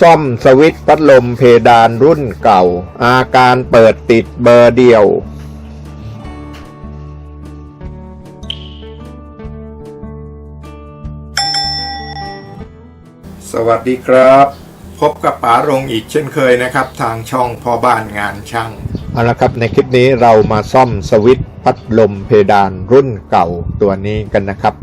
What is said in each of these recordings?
ซ่อมสวิตช์พัดลมเพดานรุ่นเก่า อาการเปิดติดเบอร์เดียว สวัสดีครับ พบกับป๋ารงอีกเช่นเคยนะครับ ทางช่องพ่อบ้านงานช่างเอาละครับในคลิปนี้เรามาซ่อมสวิตช์พัดลมเพดานรุ่นเก่าตัวนี้กันนะครับ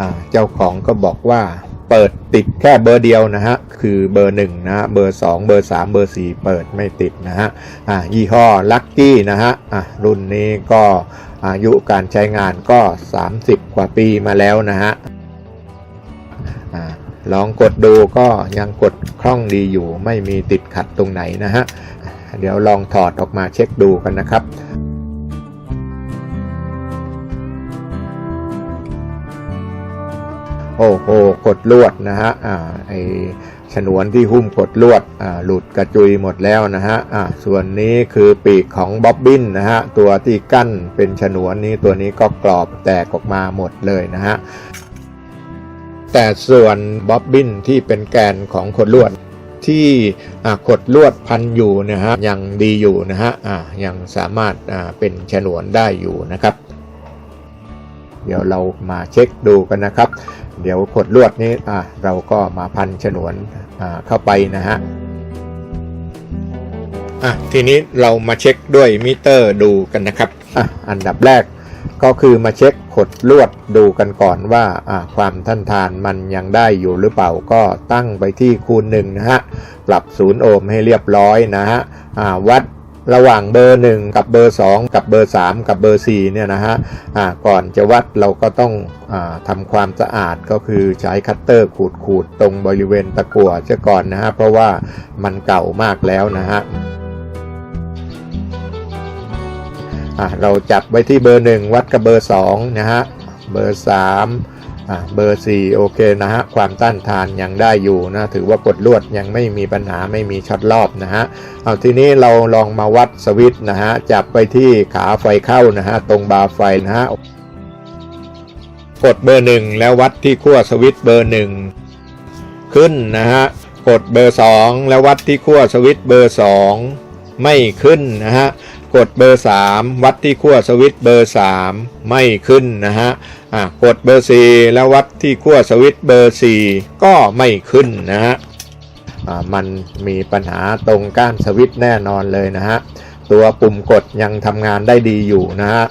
อ่าเจ้าของก็บอกว่า เปิดติดแค่เบอร์เดียวนะฮะคือเบอร์1นะฮะเบอร์2เบอร์3เบอร์4เปิดไม่ติดนะฮะอ่ายี่ห้อลัคกี้นะฮะอะรุ่นนี้ก็อายุการใช้งานก็ 30 กว่าปีมาแล้วนะฮะอ่าลองกดดูก็ยังกดคล่องดีอยู่ไม่มีติดขัดตรงไหนนะฮะเดี๋ยวลองถอดออกมาเช็คดูกันนะครับ โอ้โหกดลวดนะฮะอ่าไอฉนวนที่หุ้มกดลวดอ่าหลุดกระจุยหมดแล้วนะฮะอ่าส่วนนี้คือปีกของบ๊อบบินนะฮะตัวที่กั้นเป็นฉนวนนี้ตัวนี้ก็กรอบแตกออกมาหมดเลยนะฮะแต่ส่วนบ๊อบบินที่เป็นแกนของขดลวดที่กดลวดพันอยู่นะฮะยังดีอยู่นะฮะอ่ายังสามารถเป็นฉนวนได้อยู่นะครับ เดี๋ยวเรามาเช็คดูกันนะครับ เดี๋ยวขดลวดนี้อะเราก็มาพันฉนวนอ่าเข้าไปนะฮะอะทีนี้เรามาเช็คด้วยมิเตอร์ดูกันนะครับอะอันดับแรกก็คือมาเช็คขดลวดดูกันก่อนว่าอะความท่านทานมันยังได้อยู่หรือเปล่าก็ตั้งไปที่คูณหนึ่งนะฮะ ปรับศูนย์โอห์มให้เรียบร้อยนะฮะอ่าวัด ระหว่างเบอร์ 1 กับเบอร์ 2 กับเบอร์ 3 กับเบอร์4เนี่ยนะฮะอ่าก่อนจะวัดเราก็ต้องอทำความสะอาดก็คือใช้คัตเตอร์ขูดขูดๆตรงบริเวณตะกั่วเสียก่อนนะฮะเพราะว่ามันเก่ามากแล้วนะฮะเราจับไว้ที่เบอร์ 1 วัดกับเบอร์2นะฮะเบอร์ 3 เบอร์4โอเคนะฮะ ความต้านทานยังได้อยู่นะ ถือว่ากดลวดยังไม่มีปัญหาไม่มีช็อตรอบนะฮะ เอาทีนี้เราลองมาวัดสวิตนะฮะ จับไปที่ขาไฟเข้านะฮะ ตรงบาร์ไฟนะฮะ กดเบอร์1แล้ววัดที่ขั้วสวิตเบอร์1ขึ้นนะฮะ กดเบอร์2แล้ววัดที่ขั้วสวิตเบอร์2ไม่ขึ้นนะฮะ กดเบอร์ 3 วัดที่ขั้วสวิตเบอร์ 3 ไม่ขึ้นนะฮะอะกดเบอร์ 4 แล้ววัดที่ขั้วสวิตเบอร์ 4 ก็ไม่ขึ้นนะฮะอ่ามันมีปัญหาตรงก้านสวิตแน่นอนเลยนะฮะตัวปุ่มกดยังทำงานได้ดีอยู่นะฮะ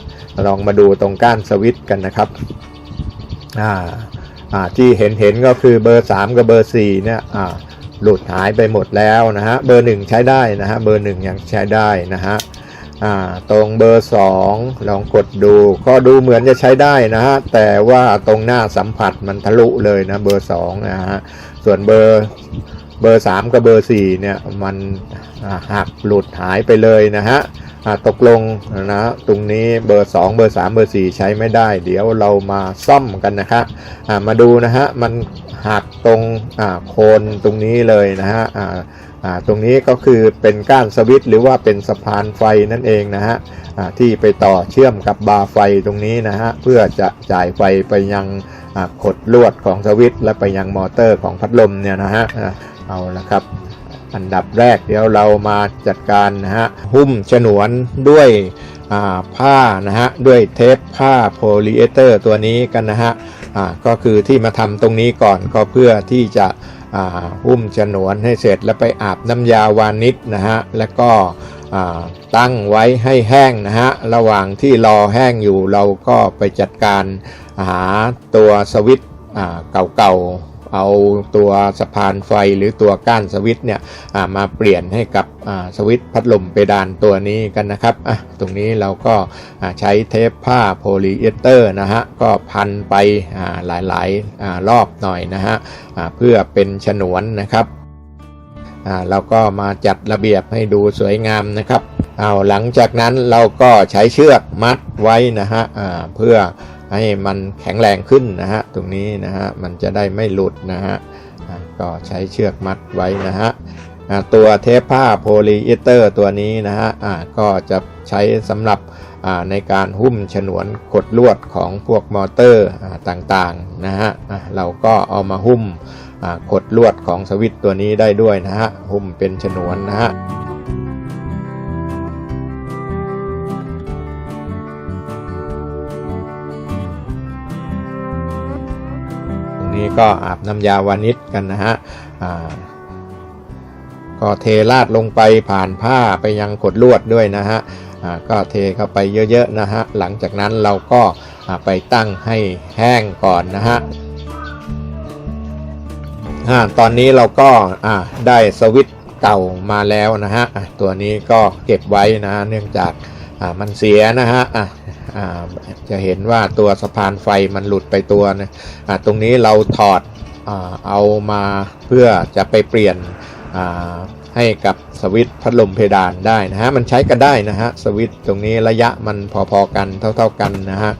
ลองมาดูตรงก้านสวิตกันนะครับอ่าอ่าที่เห็นเห็นก็คือเบอร์ 3 กับเบอร์ 4 เนี่ยอ่าหลุดหายไปหมดแล้วนะฮะ เบอร์1ใช้ได้นะฮะ เบอร์1ยังใช้ได้นะฮะ ตรงเบอร์ 2 ลองกดดู ก็ดูเหมือนจะใช้ได้นะฮะ แต่ว่าตรงหน้าสัมผัสมันทะลุเลยนะเบอร์ 2 นะฮะ ส่วนเบอร์เบอร์ 3 กับเบอร์ 4 เนี่ย มันหักหลุดหายไปเลยนะฮะตกลงนะตรงนี้เบอร์ 2 เบอร์ 3 เบอร์ 4 ใช้ไม่ได้ เดี๋ยวเรามาซ่อมกันนะครับมาดูนะฮะ มันหักตรงโคนตรงนี้เลยนะฮะ ตรงนี้ก็คือเป็นก้านสวิตช์หรือว่าเป็นสะพานไฟนั่นเองนะฮะที่ไปต่อเชื่อมกับบาร์ไฟตรงนี้นะฮะเพื่อจะจ่ายไฟไปยังขดลวดของสวิตช์และไปยังมอเตอร์ของพัดลมเนี่ยนะฮะเอาละครับ อันดับแรกเดี๋ยวเรามาจัดการนะฮะหุ้มฉนวนด้วยผ้านะฮะด้วยเทปผ้าโพลีเอเตอร์ตัวนี้กันนะฮะก็คือที่มาทำตรงนี้ก่อนก็เพื่อที่จะ หุ้มฉนวนให้เสร็จแล้วไปอาบน้ำยาวานิชนะฮะแล้วก็ตั้งไว้ให้แห้งนะฮะระหว่างที่รอแห้งอยู่เราก็ไปจัดการหาตัวสวิตช์เก่าๆ เอาตัวสะพานไฟหรือตัวก้านสวิตเนี่ยมาเปลี่ยนให้กับสวิตพัดลมเพดานตัวนี้กันนะครับตรงนี้เราก็ใช้เทปผ้าโพลีเอสเตอร์นะฮะก็พันไปหลายๆรอบหน่อยนะฮะเพื่อเป็นฉนวนนะครับเราก็มาจัดระเบียบให้ดูสวยงามนะครับ เอาหลังจากนั้นเราก็ใช้เชือกมัดไว้นะฮะเพื่อให้มันแข็งแรงขึ้นนะฮะตรงนี้นะฮะมันจะได้ไม่หลุดนะฮะก็ใช้เชือกมัดไว้นะฮะตัวเทปผ้าโพลีเอสเตอร์ตัวนี้นะฮะะก็จะใช้สำหรับในการหุ้มฉนวนกดลวดของพวกมอเตอร์ต่างๆนะฮะะเราก็เอามาหุ้มกดลวดของสวิตตัวนี้ได้ด้วยนะฮะหุ้มเป็นฉนวนนะฮะ นี้ก็อาบน้ำยาวานิชกันนะฮะก็เทราดลงไปผ่านผ้าไปยังกดลวดด้วยนะฮะก็เทเข้าไปเยอะๆนะฮะหลังจากนั้นเราก็ไปตั้งให้แห้งก่อนนะฮะตอนนี้เราก็ได้สวิตเก่ามาแล้วนะฮะอะตัวนี้ก็เก็บไว้นะฮะเนื่องจาก อ่ามันเสียนะฮะอะอ่าจะเห็นว่าตัวสะพานไฟมันหลุดไปตัวนะอ่าตรงนี้เราถอดอาเอามาเพื่อจะไปเปลี่ยนอ่าให้กับสวิตพัดลมเพดานได้นะฮะมันใช้กันได้นะฮะสวิตตรงนี้ระยะมันพอๆกันเท่า ๆกันนะฮะ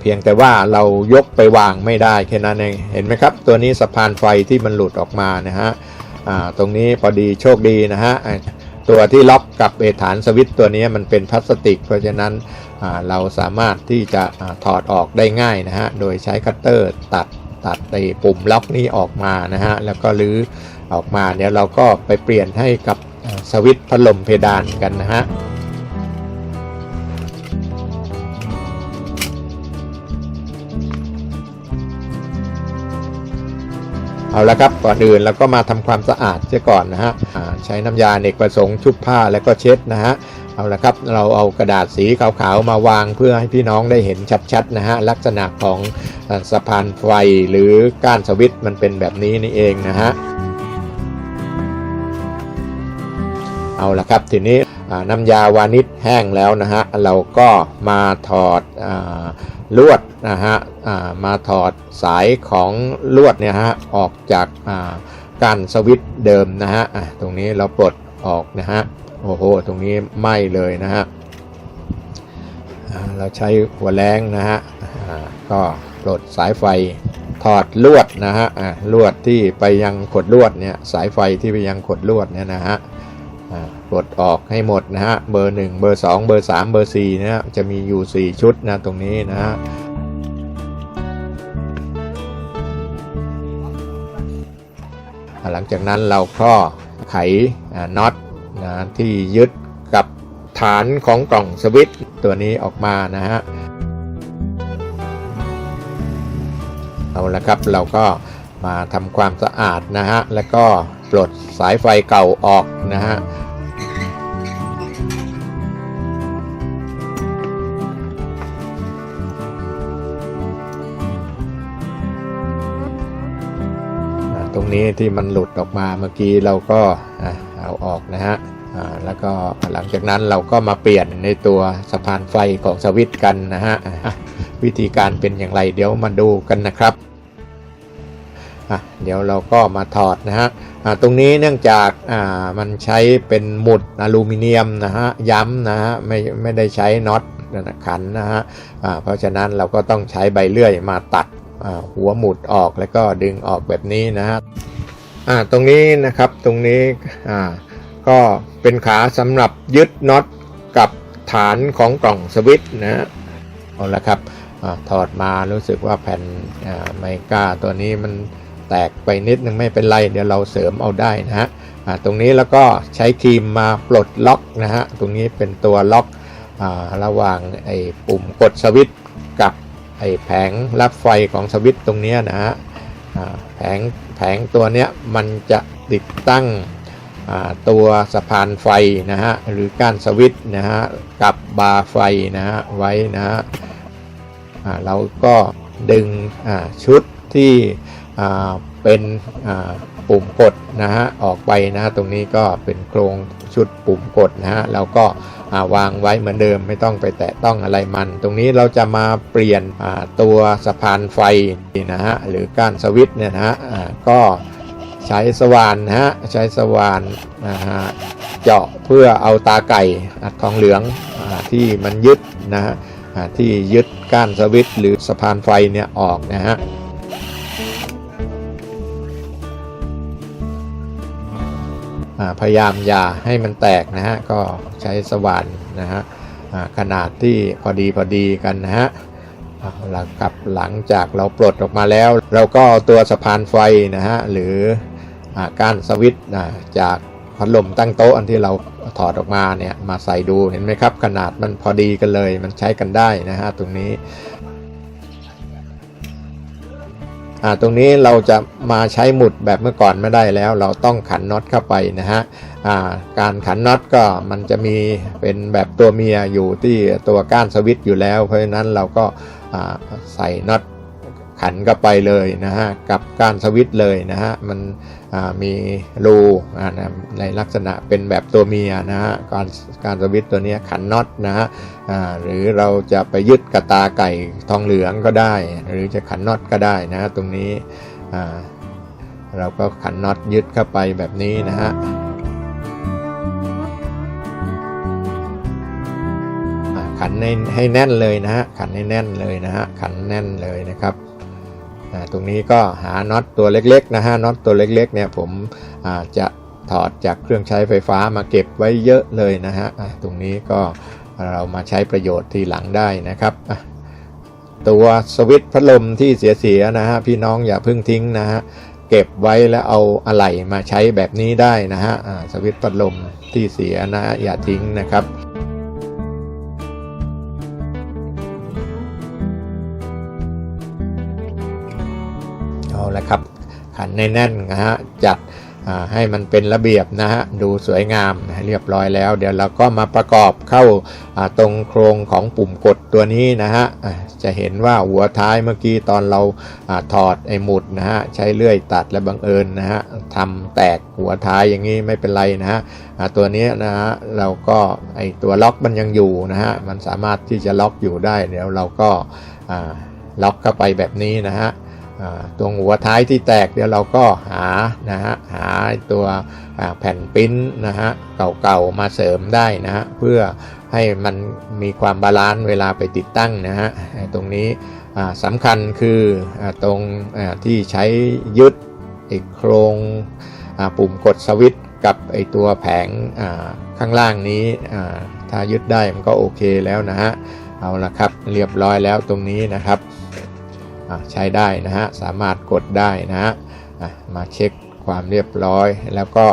เพียงแต่ว่าเรายกไปวางไม่ได้แค่นั้นเองเห็นไหมครับ ตัวนี้สะพานไฟที่มันหลุดออกมานะฮะตรงนี้พอดีโชคดีนะฮะ ตัวที่ล็อกกับเอฐานสวิตตัวนี้มันเป็นพลาสติก เพราะฉะนั้นเราสามารถที่จะอถอดออกได้ง่ายนะฮะโดยใช้คัตเตอร์ตัดตัดไอ้ปุ่มล็อกนี้ออกมานะฮะแล้วก็รื้อออกมาเดี๋ยวเราก็ไปเปลี่ยนให้กับสวิตพัดลมเพดานกันนะฮะ เอาละครับก่อนอื่นเราก็มาทำความสะอาดเสียก่อนนะฮะใช้น้ำยาเนกประสงค์ชุบผ้าแล้วก็เช็ดนะฮะเอาละครับเราเอากระดาษสีขาวๆมาวางเพื่อให้พี่น้องได้เห็นชัดๆนะฮะลักษณะของสะพานไฟหรือก้านสวิตช์มันเป็นแบบนี้นี่เองนะฮะเอาละครับทีนี้น้ำยาวานิชแห้งแล้วนะฮะเราก็มาถอดอ ลวดนะฮะมาถอดสายของลวดเนี่ยฮะออกจากกานสวิตช์เดิมนะฮะตรงนี้เราปลดออกนะฮะโอ้โหตรงนี้ไหม้เลยนะฮะเราใช้หัวแรงนะฮะก็ปลดสายไฟถอดลวดนะฮะลวดที่ไปยังขดลวดเนี่ยสายไฟที่ไปยังขดลวดเนี่ยนะฮะ ปลดออกให้หมดนะฮะ เบอร์ 1 เบอร์ 2 เบอร์ 3 เบอร์ 4 นะฮะ จะมีอยู่ 4 ชุดนะตรงนี้นะฮะหลังจากนั้นเราก็ไข่น็อตนะที่ยึดกับฐานของกล่องสวิตช์ตัวนี้ออกมานะฮะ เอาละครับเราก็มาทำความสะอาดนะฮะ แล้วก็ ปลดสายไฟเก่าออกนะฮะตรงนี้ที่มันหลุดออกมาเมื่อกี้เราก็เอาออกนะฮะแล้วก็หลังจากนั้นเราก็มาเปลี่ยนในตัวสะพานไฟของสวิตช์กันนะฮะอะวิธีการเป็นอย่างไรเดี๋ยวมาดูกันนะครับ อะเดี๋ยวเราก็มาถอดนะฮะอ่าตรงนี้เนื่องจากอ่ามันใช้เป็นหมุดอลูมิเนียมนะฮะย้ำนะฮะไม่ไม่ได้ใช้น็อตขันนะฮะอ่าเพราะฉะนั้นเราก็ต้องใช้ใบเลื่อยมาตัดอ่าหัวหมุดออกแล้วก็ดึงออกแบบนี้นะฮะอ่าตรงนี้นะครับตรงนี้อ่าก็เป็นขาสำหรับยึดน็อตกับฐานของกล่องสวิตช์นะฮะเอาละครับอถอดมารู้สึกว่าแผ่นไมก้าตัวนี้มัน แตกไปนิดนึงไม่เป็นไร เดี๋ยวเราเสริมเอาได้นะฮะตรงนี้แล้วก็ใช้ครีมมาปลดล็อกนะฮะตรงนี้เป็นตัวล็อกอระหว่างไอ้ปุ่มกดสวิตช์กับไอ้แผงรับไฟของสวิตช์ตรงนี้นะฮะแผงแผงตัวเนี้ยมันจะติดตั้งตัวสะพานไฟนะฮะหรือก้านสวิตช์นะฮะกับบาร์ไฟนะฮะไว้นะฮะเราก็ดึงชุดที่ เป็นปุ่มกดนะฮะออกไปนะฮะตรงนี้ก็เป็นโครงชุดปุ่มกดนะฮะเราก็วางไว้เหมือนเดิมไม่ต้องไปแตะต้องอะไรมัน ตรงนี้เราจะมาเปลี่ยนตัวสะพานไฟนะฮะหรือก้านสวิตช์เนี่ยนะฮะก็ใช้สว่านนะฮะใช้สว่านนะฮะเจาะเพื่อเอาตาไก่อัดทองเหลืองอที่มันยึดนะฮะที่ยึดก้านสวิตช์หรือสะพานไฟเนี่ยออกนะฮะ พยายามอย่าให้มันแตกนะฮะก็ใช้สว่านนะฮะขนาดที่พอดีพอดีกันนะฮะเอาละครับหลังจากเราปลดออกมาแล้ว เราก็เอาตัวสะพานไฟนะฮะหรืออก้านสวิตช์จากพัดลมตั้งโต๊ะอันที่เราถอดออกมาเนี่ยมาใส่ดูเห็นไหมครับ ขนาดมันพอดีกันเลย มันใช้กันได้นะฮะตรงนี้ ตรงนี้เราจะมาใช้หมุดแบบเมื่อก่อนไม่ได้แล้ว เราต้องขันน็อตเข้าไปนะฮะการขันน็อตก็มันจะมีเป็นแบบตัวเมียอยู่ที่ตัวก้านสวิตช์อยู่แล้ว เพราะฉะนั้นเราก็ใส่น็อต ขันเข้าไปเลยนะฮะกับการสวิต์เลยนะฮะมันมีรูนะในลักษณะเป็นแบบตัวเมียนะฮะการการสวิต์ตัวนี้ขันน็อตนะฮะหรือเราจะไปยึดกระตาไก่ทองเหลืองก็ได้ หรือจะขันน็อตก็ได้นะฮะตรงนี้เราก็ขันน็อตยึดเข้าไปแบบนี้นะฮะขันให้ให้แน่นเลยนะฮะขันให้แน่นเลยนะฮะขันแน่นเลยนะครับ ตรงนี้ก็หาน็อตตัวเล็กๆนะฮะน็อตตัวเล็กๆเนี่ยผมจะถอดจากเครื่องใช้ไฟฟ้ามาเก็บไว้เยอะเลยนะฮะตรงนี้ก็เรามาใช้ประโยชน์ทีหลังได้นะครับตัวสวิตช์พัดลมที่เสียๆนะฮะพี่น้องอย่าเพิ่งทิ้งนะฮะเก็บไว้แล้วเอาอะไหล่มาใช้แบบนี้ได้นะฮะสวิตช์พัดลมที่เสียนะอย่าทิ้งนะครับ แน่นๆนะฮะจัดให้มันเป็นระเบียบนะฮะดูสวยงามนะเรียบร้อยแล้ว เดี๋ยวเราก็มาประกอบเข้าตรงโครงของปุ่มกดตัวนี้นะฮะจะเห็นว่าหัวท้ายเมื่อกี้ตอนเราอถอดไอ้หมุดนะฮะใช้เลื่อยตัดและบังเอิญนะฮะทำแตกหัวท้ายอย่างนี้ไม่เป็นไรนะฮะตัวนี้นะฮะเราก็ไอ้ตัวล็อกมันยังอยู่นะฮะมันสามารถที่จะล็อกอยู่ได้เดี๋ยวเราก็ล็อกเข้าไปแบบนี้นะฮะ ตรงหัวท้ายที่แตกเดี๋ยวเราก็หานะฮะหาตัวแผ่นปิ้นนะฮะเก่าๆมาเสริมได้นะฮะเพื่อให้มันมีความบาลานซ์เวลาไปติดตั้งนะฮะตรงนี้สำคัญคืออตรงที่ใช้ยึดไอ้โครงปุ่มกดสวิตช์กับไอตัวแผงข้างล่างนี้ถ้ายึดได้มันก็โอเคแล้วนะฮะเอาละครับเรียบร้อยแล้วตรงนี้นะครับ ใช้ได้นะฮะสามารถกดได้นะฮะมาเช็คความเรียบร้อย แล้วก็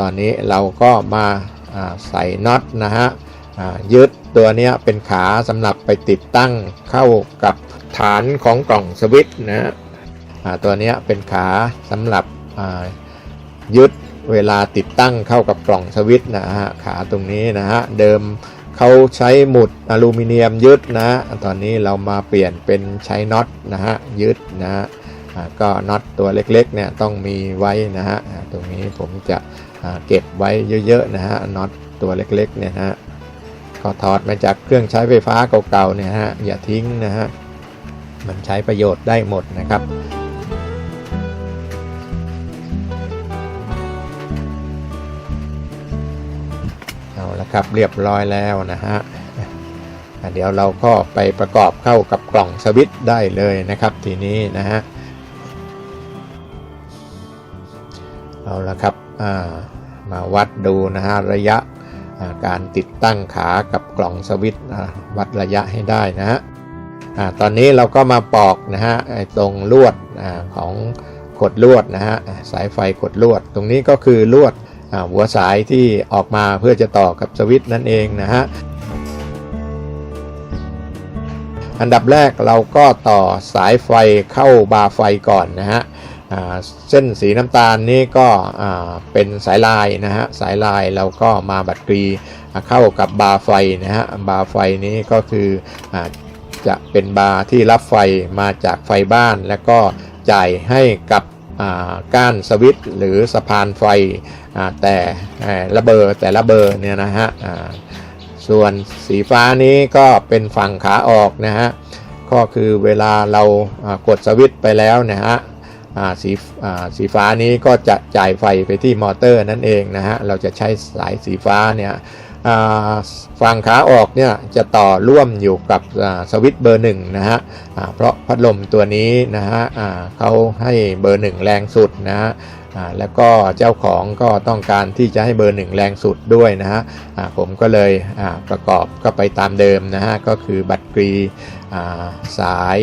ตอนนี้เราก็มาใส่น็อตนะฮะยึดตัวนี้เป็นขาสำหรับไปติดตั้งเข้ากับฐานของกล่องสวิตช์นะฮะตัวนี้เป็นขาสำหรับยึดเวลาติดตั้งเข้ากับกล่องสวิตช์นะฮะขาตรงนี้นะฮะเดิม เขาใช้หมุดอลูมิเนียมยึดนะ ตอนนี้เรามาเปลี่ยนเป็นใช้น็อตนะฮะยึดนะฮะก็น็อตตัวเล็กๆเนี่ยต้องมีไว้นะฮะตรงนี้ผมจะเก็บไว้เยอะๆนะฮะน็อตตัวเล็กๆเนี่ยนะฮะก็ถอดมาจากเครื่องใช้ไฟฟ้าเก่าๆเนี่ยฮะอย่าทิ้งนะฮะมันใช้ประโยชน์ได้หมดนะครับ เอาละครับเรียบร้อยแล้วนะฮะเดี๋ยวเราก็ไปประกอบเข้ากับกล่องสวิตช์ได้เลยนะครับทีนี้นะฮะเอาละครับามาวัดดูนะฮะระยะาการติดตั้งขากับกล่องสวิตช์วัดระยะให้ได้นะฮะตอนนี้เราก็มาปอกนะฮะตรงลวดอของขดลวดนะฮะสายไฟขดลวด ตรงนี้ก็คือลวด หัวสายที่ออกมาเพื่อจะต่อกับสวิตช์นั่นเองนะฮะอันดับแรกเราก็ต่อสายไฟเข้าบาร์ไฟก่อนนะฮะเส้นสีน้ำตาลนี่ก็เป็นสายลายนะฮะสายลายเราก็มาบัดกรีอ่าเข้ากับบาร์ไฟนะฮะบาร์ไฟนี้ก็คืออจะเป็นบาร์ที่รับไฟมาจากไฟบ้าน แล้วก็จ่ายให้กับก้านสวิตช์หรือสะพานไฟ แต่เอ่อละเบอร์แต่ละเบอร์เนี่ยนะฮะส่วนสีฟ้านี้ก็เป็นฝั่งขาออกนะฮะก็คือเวลาเรากดสวิตช์ไปแล้วนะฮะสีสีฟ้านี้ก็จะจ่ายไฟไปที่มอเตอร์นั่นเองนะฮะเราจะใช้สายสีฟ้าเนี่ยฝั่งขาออกเนี่ยจะต่อร่วมอยู่กับสวิตช์เบอร์หนึ่งนะฮะเพราะพัดลมตัวนี้นะฮะเขาให้เบอร์หนึ่งแรงสุดนะฮะ แล้วก็เจ้าของก็ต้องการที่จะให้เบอร์หนึ่งแรงสุดด้วยนะฮะผมก็เลยประกอบก็ไปตามเดิมนะฮะก็คือบัตรกรีสาย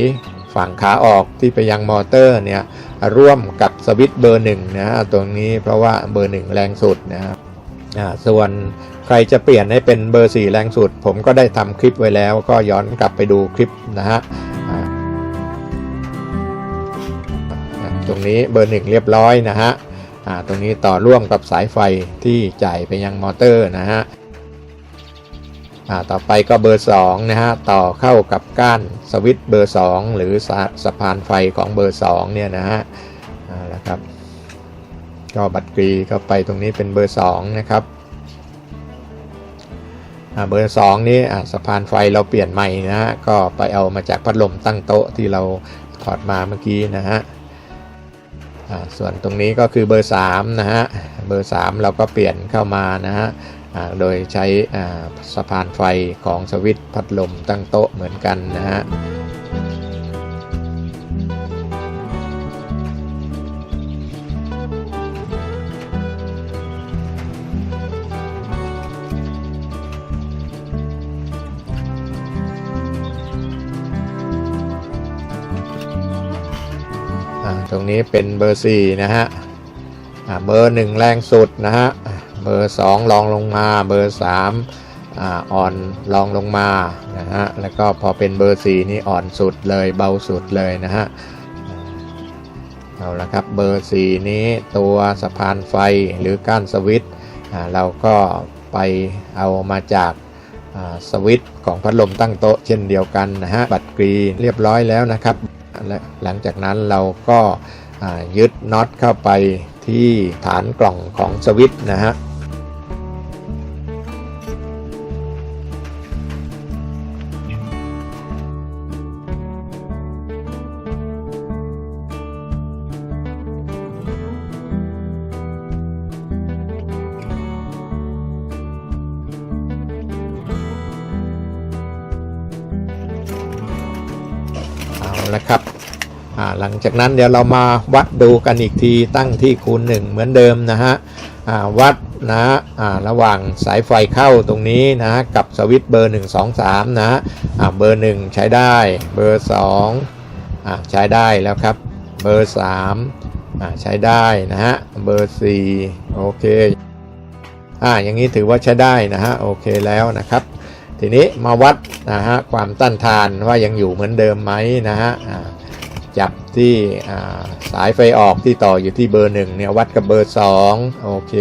ฝั่งขาออกที่ไปยังมอเตอร์เนี่ยร่วมกับสวิตช์เบอร์หนึ่งนะฮะตรงนี้เพราะว่าเบอร์หนึ่งแรงสุดนะครับส่วนใครจะเปลี่ยนให้เป็นเบอร์ 4 แรงสุด ผมก็ได้ทำคลิปไว้แล้วก็ย้อนกลับไปดูคลิปนะฮะ ตรงนี้เบอร์1เรียบร้อยนะฮะอ่าตรงนี้ต่อร่วมกับสายไฟที่จ่ายไปยังมอเตอร์นะฮะอ่าต่อไปก็เบอร์2นะฮะต่อเข้ากับก้านสวิตช์เบอร์ 2 หรือสะสะพานไฟของเบอร์2เนี่ยนะฮะอ่าแล้วครับก็บัตรกรีเข้าไปตรงนี้เป็นเบอร์2นะครับอ่าเบอร์ 2 นี้อ่าสะพานไฟเราเปลี่ยนใหม่นะฮะก็ไปเอามาจากพัดลมตั้งโต๊ะที่เราถอดมาเมื่อกี้นะฮะ ส่วนตรงนี้ก็คือเบอร์3นะฮะเบอร์ 3 เราก็เปลี่ยนเข้ามานะฮะโดยใช้สะพานไฟของสวิตช์พัดลมตั้งโต๊ะเหมือนกันนะฮะ ตรงนี้เป็นเบอร์4นะฮะเบอร์1แรงสุดนะฮะเบอร์2รองลงมาเบอร์3อ่อ่อนรองลงมานะฮะแล้วก็พอเป็นเบอร์4นี่อ่อนสุดเลยเบาสุดเลยนะฮะเอาละครับเบอร์4นี้ตัวสะพานไฟหรือก้านสวิตเราก็ไปเอามาจากสวิตของพัดลมตั้งโต๊ะเช่นเดียวกันนะฮะบัตรกรีเรียบร้อยแล้วนะครับ และหลังจากนั้นเราก็ยึดน็อตเข้าไปที่ฐานกล่องของสวิตช์นะฮะ จากนั้นเดี๋ยวเรามาวัดดูกันอีกทีตั้งที่คูณ 1 เหมือนเดิมนะฮะวัดนะระหว่างสายไฟเข้าตรงนี้นะกับสวิตช์เบอร์ 1 2 3 นะฮะอ่าเบอร์ 1 ใช้ได้ เบอร์2อใช้ได้แล้วครับ เบอร์ 3 ใช้ได้นะฮะ เบอร์ 4 โอเคอ่าอย่างนี้ถือว่าใช้ได้นะฮะโอเคแล้วนะครับ ทีนี้มาวัดนะฮะความต้านทานว่ายังอยู่เหมือนเดิมไหมนะฮะอ่า จับที่สายไฟออกที่ต่ออยู่ที่เบอร์หนึ่งเนี่ยวัดกับเบอร์สองโอเค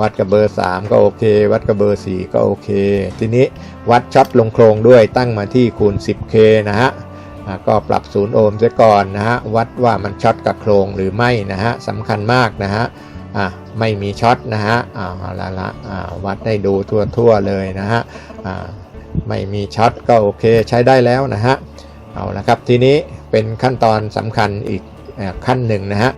วัดกับเบอร์สามก็โอเค วัดกับเบอร์สี่ก็โอเค ทีนี้วัดช็อตลงโครงด้วยตั้งมาที่คูณ 10K นะฮะก็ปรับศูนย์โอห์มเสียก่อนนะฮะวัดว่ามันช็อตกับโครงหรือไม่นะฮะสำคัญมากนะฮะอะไม่มีช็อตนะฮะอ่าละละอ่าวัดให้ดูทั่วๆเลยนะฮะอ่าไม่มีช็อตก็โอเคใช้ได้แล้วนะฮะเอาละครับทีนี้ เป็นขั้นตอนสำคัญอีกขั้นหนึ่งนะฮะ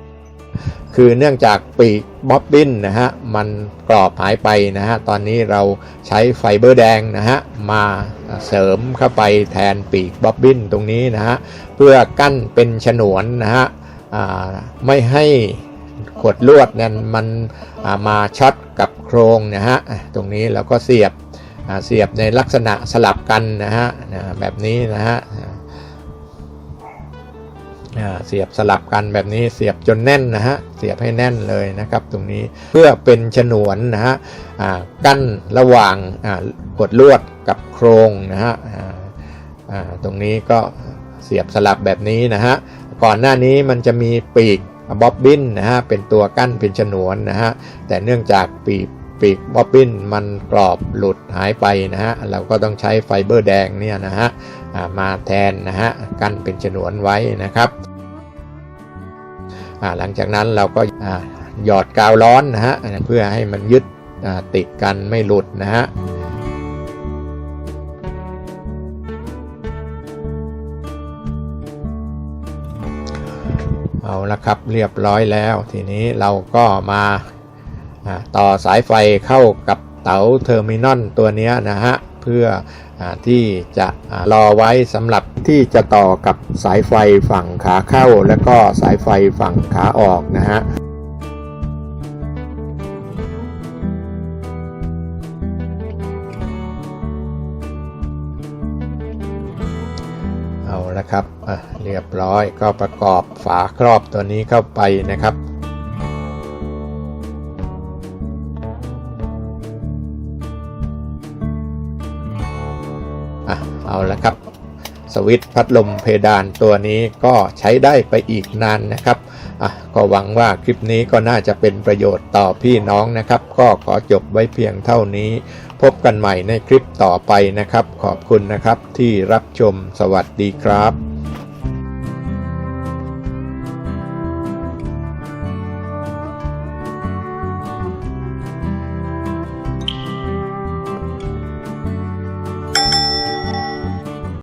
คือเนื่องจากปีกบ๊อบบินนะฮะมันกรอบหายไปนะฮะตอนนี้เราใช้ไฟเบอร์แดงนะฮะมาเสริมเข้าไปแทนปีกบ๊อบบินตรงนี้นะฮะเพื่อกั้นเป็นฉนวนนะฮะไม่ให้ขวดลวดนั้นมันมาช็อตกับโครงนะฮะตรงนี้เราก็เสียบเสียบในลักษณะสลับกันนะฮะแบบนี้นะฮะ เสียบสลับกันแบบนี้เสียบจนแน่นนะฮะเสียบให้แน่นเลยนะครับตรงนี้เพื่อเป็นฉนวนนะฮะกั้นระหว่างอ่าขวดลวดกับโครงนะฮะตรงนี้ก็เสียบสลับแบบนี้นะฮะก่อนหน้านี้มันจะมีปีกบ๊อบบินนะฮะเป็นตัวกั้นเป็นฉนวนนะฮะแต่เนื่องจากปีก ปีกบ๊อบบินมันกรอบหลุดหายไปนะฮะเราก็ต้องใช้ไฟเบอร์แดงเนี่ยนะฮะมาแทนนะฮะกันเป็นฉนวนไว้นะครับหลังจากนั้นเราก็หยอดกาวร้อนนะฮะเพื่อให้มันยึดติดกันไม่หลุดนะฮะเอาละครับเรียบร้อยแล้ว ทีนี้เราก็มา ต่อสายไฟเข้ากับเต๋าเทอร์มินอลตัวนี้นะฮะ เพื่ออที่จะรอไว้สำหรับที่จะต่อกับสายไฟฝั่งขาเข้า แล้วก็สายไฟฝั่งขาออกนะฮะเอาละครับเรียบร้อยก็ประกอบฝาครอบตัวนี้เข้าไปนะครับ เอาละครับ สวิตช์พัดลมเพดานตัวนี้ก็ใช้ได้ไปอีกนานนะครับอะก็หวังว่าคลิปนี้ก็น่าจะเป็นประโยชน์ต่อพี่น้องนะครับ ก็ขอจบไว้เพียงเท่านี้ พบกันใหม่ในคลิปต่อไปนะครับ ขอบคุณนะครับที่รับชมสวัสดีครับ